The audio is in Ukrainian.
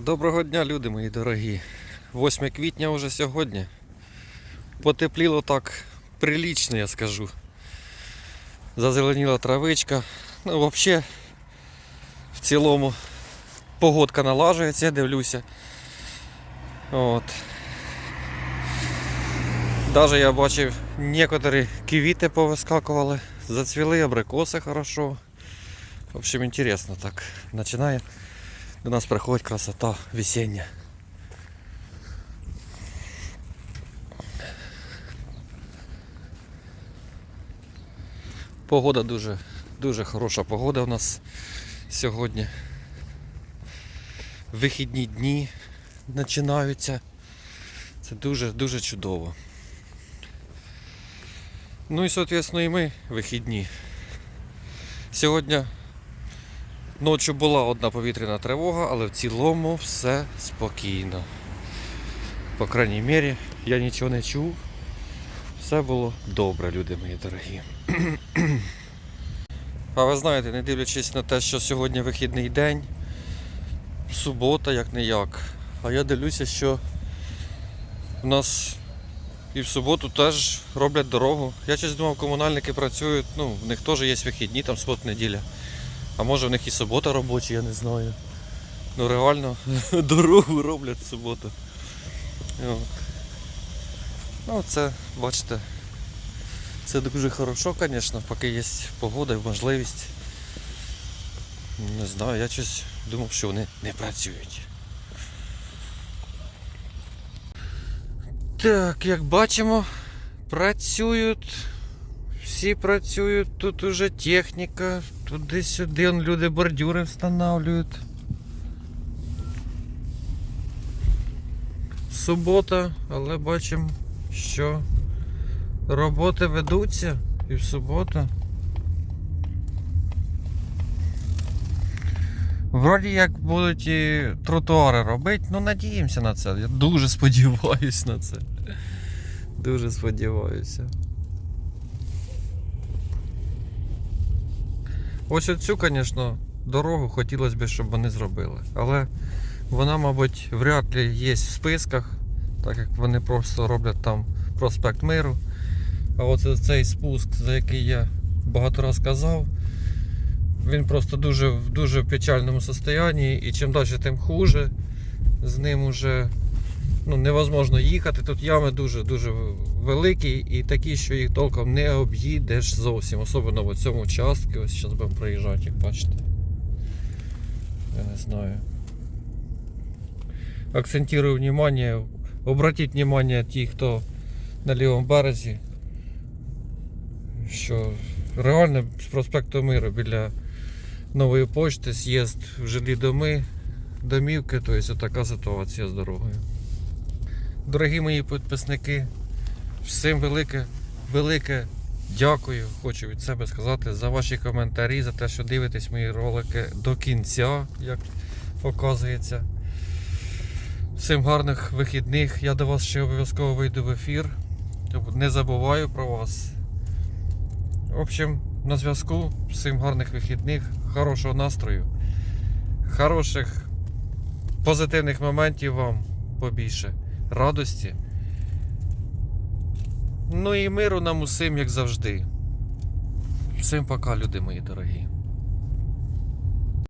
Доброго дня, люди мої дорогі. 8 квітня вже сьогодні. Потепліло так прилічно, я скажу. Зазеленіла травичка. Ну, взагалі, в цілому погодка налажується, я дивлюся. От. Даже я бачив, некоторі квіти повискакували, зацвіли абрикоси хорошо. В общем, интересно так. Починає до нас приходить красота весення. Погода дуже, дуже хороша погода у нас сьогодні. Вихідні дні починаються. Це дуже, дуже чудово. Ну і, соответственно, і ми вихідні. Сьогодні Ночі була одна повітряна тривога, але в цілому все спокійно. По крайній мірі, я нічого не чув. Все було добре, люди мої дорогі. А ви знаєте, не дивлячись на те, що сьогодні вихідний день, субота як не як. А я дивлюся, що в нас і в суботу теж роблять дорогу. Я щось думав, комунальники працюють, ну, в них теж є вихідні, там субота неділя. А може в них і субота робоча, я не знаю. Ну реально дорогу роблять в суботу. Ну це, бачите, це дуже хорошо, звісно, поки є погода і можливість. Не знаю, я щось думав, що вони не працюють. Так, як бачимо, працюють. Всі працюють, тут уже техніка, туди-сюди он люди бордюри встановлюють. Субота, але бачимо, що роботи ведуться і в суботу. Вроді як будуть і тротуари робити, ну надіємося на це. Я дуже сподіваюся на це. Дуже сподіваюся. Ось оцю, звісно, дорогу хотілося б, щоб вони зробили. Але вона, мабуть, вряд ли є в списках, так як вони просто роблять там проспект Миру. А оце цей спуск, за який я багато раз казав, він просто дуже в дуже печальному стані і чим далі, тим хуже. З ним уже ну, невозможно їхати. Тут ями дуже-дуже великі і такі, що їх толком не об'їдеш зовсім. Особливо в цьому участку. Ось зараз будемо проїжджати, як бачите. Я не знаю. Акцентирую внимание, обратіть внимание ті, хто на лівому березі, що реально з проспекту Миру біля нової почти з'їзд в жилі доми, домівки, тобто така ситуація з дорогою. Дорогі мої підписники, всім велике, велике дякую. Хочу від себе сказати за ваші коментарі, за те, що дивитесь мої ролики до кінця, як показується. Всім гарних вихідних. Я до вас ще обов'язково вийду в ефір. Не забуваю про вас. В общем, на зв'язку. Всім гарних вихідних, хорошого настрою, хороших позитивних моментів вам побільше радості. Ну і миру нам усім, як завжди. Всім пока, люди мої дорогі.